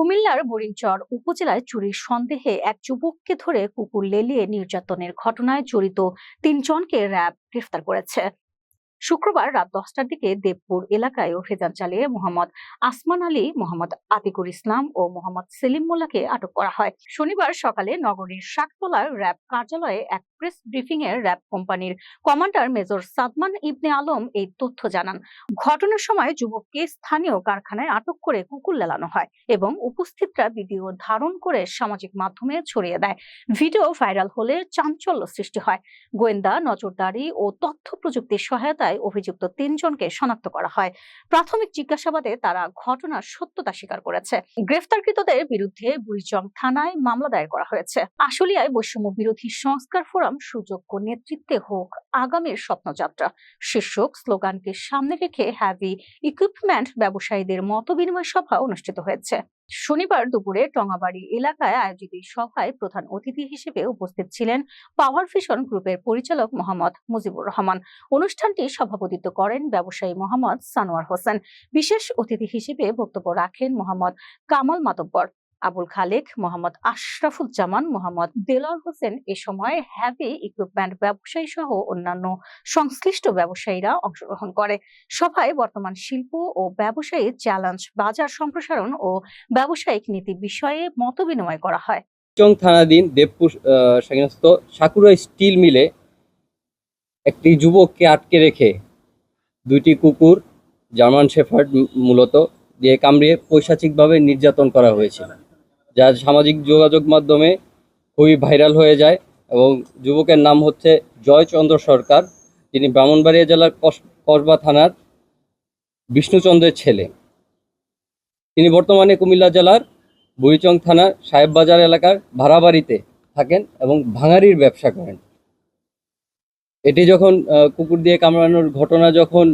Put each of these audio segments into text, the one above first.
কুমিল্লার বুড়িংচর উপজেলায় চুরির সন্দেহে এক যুবককে ধরে কুকুর লেলিয়ে নির্যাতনের ঘটনায় জড়িত তিনজনকে র্যাব গ্রেফতার করেছে। শুক্রবার রাত দশটার দিকে দেবপুর এলাকায় অভিযান চালিয়ে মোহাম্মদ আসমান আলী, মোহাম্মদ আতিকুর ইসলাম ও মোহাম্মদ সেলিম মোল্লাকে আটক করা হয়। শনিবার সকালে নগরীর শাকতলার র্যাব কার্যালয়ে এক প্রেস ব্রিফিং এ র্যাব কোম্পানির কমান্ডার মেজর সাদমান ইবনে আলম এই তথ্য জানান। ঘটনার সময় যুবককে স্থানীয় কারখানায় আটক করে কুকুর লেলানো হয় এবং উপস্থিতরা ভিডিও ধারণ করে সামাজিক মাধ্যমে ছড়িয়ে দেয়। ভিডিও ভাইরাল হলে চাঞ্চল্য সৃষ্টি হয়। গোয়েন্দা, নজরদারি ও তথ্য প্রযুক্তির সহায়তায় অভিযুক্ত তিনজনকে শনাক্ত করা হয়। প্রাথমিক জিজ্ঞাসাবাদে তারা ঘটনার সত্যতা স্বীকার করেছে। গ্রেফতারকৃতদের বিরুদ্ধে বুড়িচং থানায় মামলা দায়ের করা হয়েছে। আশুলিয়ায় বৈষম্য বিরোধী সংস্কার ফোরাম সুযোগ্য নেতৃত্বে হোক আগামীর স্বপ্নযাত্রা। শীর্ষক স্লোগানকে সামনে রেখে হ্যাভি ইকুইপমেন্ট ব্যবসায়ীদের মত বিনিময় সভা অনুষ্ঠিত হয়েছে। শনিবার দুপুরে টঙ্গাবাড়ি এলাকায় আয়োজিত সভায় প্রধান অতিথি হিসেবে উপস্থিত ছিলেন পাওয়ার ফিশন গ্রুপের পরিচালক মোহাম্মদ মুজিবুর রহমান। অনুষ্ঠানটি সভাপতিত্ব করেন ব্যবসায়ী মোহাম্মদ সানোয়ার হোসেন। বিশেষ অতিথি হিসেবে বক্তব্য রাখেন মোহাম্মদ কামাল মাতব্বর। আবুল খালেক, মোহাম্মদ আশরাফুজ্জামান, মোহাম্মদ দেলার হোসেন এ সময় হ্যাভি ইকুইপমেন্ট ব্যবসায়ী সহ অন্যান্য সংশ্লিষ্ট ব্যবসায়ীরা অংশগ্রহণ করে। সভায় বর্তমান শিল্প ও ব্যবসায়ী চ্যালেঞ্জ বাজার সম্প্রসারণ ও ব্যবসায়িক নীতি বিষয়ে মতবিনিময় করা হয়। চং থানাধীন দেবপুর সংস্থ সাকুরা স্টিল মিলে একটি যুবককে আটকে রেখে দুইটি কুকুর, জার্মান শেফার্ড, মূলত, দিয়ে কামড়িয়ে পৈশাচিকভাবে নির্যাতন করা হয়েছিল। যা সামাজিক যোগাযোগ মাধ্যমে খুবই ভাইরাল হয়ে যায় এবং যুবকের নাম হচ্ছে জয়চন্দ্র সরকার। তিনি ব্রাহ্মণবাড়িয়া জেলার কসবা থানার বিষ্ণুচন্দ্রের ছেলে। তিনি বর্তমানে কুমিল্লা জেলার বুড়িচং থানার সাহেববাজার এলাকার ভাড়া বাড়িতে থাকেন এবং ভাঙারির ব্যবসা করেন। এটি যখন কুকুর দিয়ে কামড়ানোর ঘটনা যখন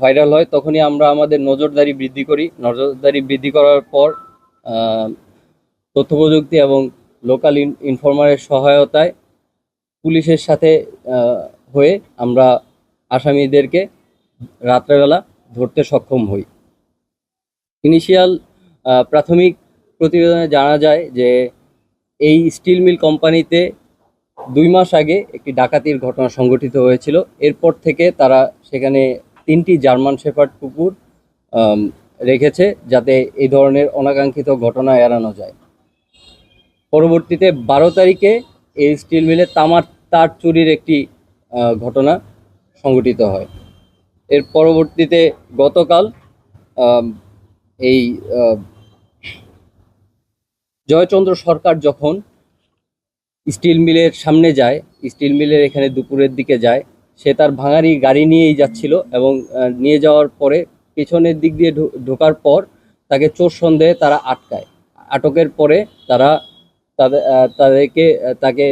ভাইরাল হয়, তখনই আমরা আমাদের নজরদারি বৃদ্ধি করি। নজরদারি বৃদ্ধি করার পর তথ্য প্রযুক্তি এবং লোকাল ইনফরমারের সহায়তায় পুলিশের সাথে হয়ে আমরা আসামিদেরকে রাত্রেবেলা ধরতে সক্ষম হই। ইনিশিয়াল প্রাথমিক প্রতিবেদনে জানা যায় যে এই স্টিল মিল কোম্পানিতে দুই মাস আগে একটি ডাকাতির ঘটনা সংঘটিত হয়েছিল। এরপর থেকে তারা সেখানে তিনটি জার্মান শেফার্ড কুকুর রেখেছে যাতে এই ধরনের অনাকাঙ্ক্ষিত ঘটনা এড়ানো যায়। পরবর্তীতে বারো তারিখে এই স্টিল মিলে তামার তার চুরির একটি ঘটনা সংঘটিত হয়। এর পরবর্তীতে গতকাল এই জয়চন্দ্র সরকার যখন স্টিল মিলের সামনে যায়, স্টিল মিলের এখানে দুপুরের দিকে যায়, সে তার ভাঙারি গাড়ি নিয়েই যাচ্ছিল এবং নিয়ে যাওয়ার পরে পেছনের দিক দিয়ে ঢোকার পর তাকে চোর সন্দেহে তারা আটকায়। আটকের পরে তারা তাদের তাদেরকে তাকে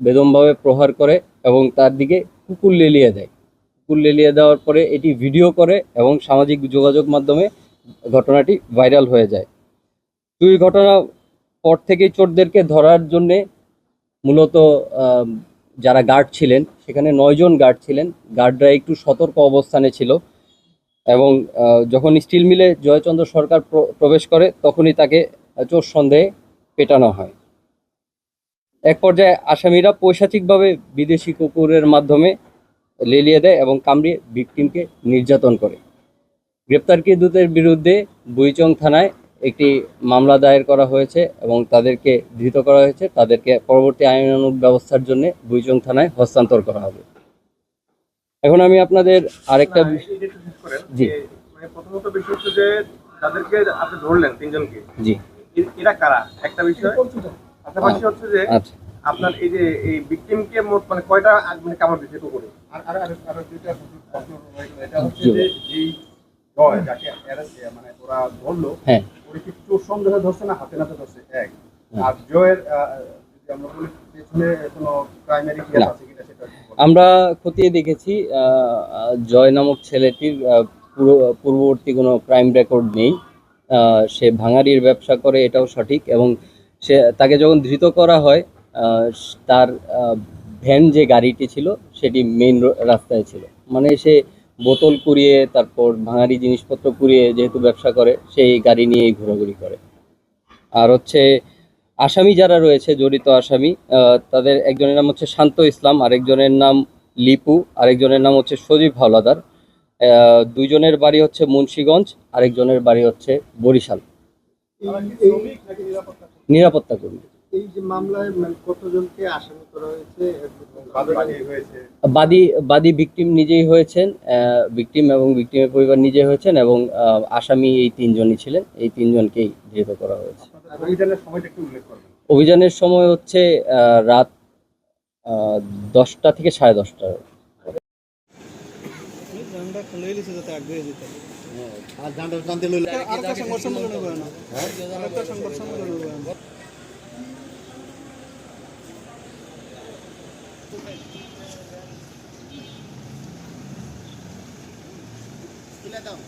বেদমভাবে প্রহার করে এবং তার দিকে কুকুর লেলিয়ে দেয়। কুকুর লেলিয়ে দেওয়ার পরে এটি ভিডিও করে এবং সামাজিক যোগাযোগ মাধ্যমে ঘটনাটি ভাইরাল হয়ে যায়। দুই ঘটনা পর থেকেই চোরদেরকে ধরার জন্যে মূলত যারা গার্ড ছিলেন, সেখানে নয়জন গার্ড ছিলেন। গার্ডরা একটু সতর্ক অবস্থানে ছিল এবং যখন স্টিল মিলে জয়চন্দ্র সরকার প্র- প্রবেশ করে, তখনই তাকে চোর সন্দেহে পেটানো হয়। এক পর্যায়ে আসামিরা পৈশাচিকভাবে বিদেশি কুকুরের মাধ্যমে লেলিয়ে দেয় এবং কামড়িয়ে ভিকটিমকে নির্যাতন করে। গ্রেপ্তারকৃতদের বিরুদ্ধে বুইচং থানায় একটি মামলা দায়ের করা হয়েছে এবং তাদেরকে ধৃত করা হয়েছে। তাদেরকে পরবর্তী আইনানুগ ব্যবস্থার জন্য বুইচং থানায় হস্তান্তর করা হবে। এখন আমি আপনাদের আরেকটা। জি। মানে প্রথমত বিষয় হচ্ছে যে তাদেরকে আপনি ধরলেন তিনজনকে। জি। এরা কারা? একটা বিষয়। হচ্ছে যে আচ্ছা। আপনার এই যে এই ভিকটিমকে মোট মানে কয়টা মানে কামড় কুকুরে আর আর আর আর প্রশ্ন এটা হচ্ছে যে যেই জয় যাকে এরা মানে ওরা ধরলো হ্যাঁ। ওরা কি চোর সন্দেহে ধরছে না হাতে নাতে ধরছে? এক। আর জয়ের যদি আমরা বলি পেছনে কোনো প্রাইমারি কেস আছে কিনা সেটা আমরা খতিয়ে দেখেছি জয় নামক ছেলেটির পূর্ববর্তী কোনো ক্রাইম রেকর্ড নেই। আহ, সে ভাঙারির ব্যবসা করে এটাও সঠিক এবং সে, তাকে যখন ধৃত করা হয় তার ভ্যান যে গাড়িটি ছিল, সেটি মেইন রাস্তায় ছিল। মানে সে বোতল কুড়িয়ে, তারপর ভাঙারি জিনিসপত্র কুড়িয়ে যেহেতু ব্যবসা করে, সেই গাড়ি নিয়েই ঘোরাঘুরি করে। আর হচ্ছে, আসামি যারা রয়েছে, জড়িত আসামি তাদের একজনের নাম হচ্ছে শান্ত ইসলাম, আরেকজনের নাম লিপু, আরেকজনের নাম হচ্ছে সজীব হাওলাদার। দুইজনের বাড়ি হচ্ছে মুন্সীগঞ্জ, আরেকজনের বাড়ি হচ্ছে বরিশাল। নিরাপত্তা কর্মী। এই যে মামলায় মানে কতজনকে আসামি করা হয়েছে। বাদী বাদী বাদী ভিকটিম নিজেই হয়েছেন ভিকটিম এবং ভিকটিমের পরিবার নিজে হয়েছেন এবং আসামি এই তিনজনই ছিলেন। এই তিনজনকেই ধৃত করা হয়েছে। অভিযানের সময়টা একটু উল্লেখ করবেন। অভিযানের সময় হচ্ছে রাত দশটা থেকে সাড়ে দশটা আর জানতে জানতে লইলে। আরেকটা সংঘর্ষ মনে হয় না? আরেকটা সংঘর্ষ মনে হয় তুলে দাও।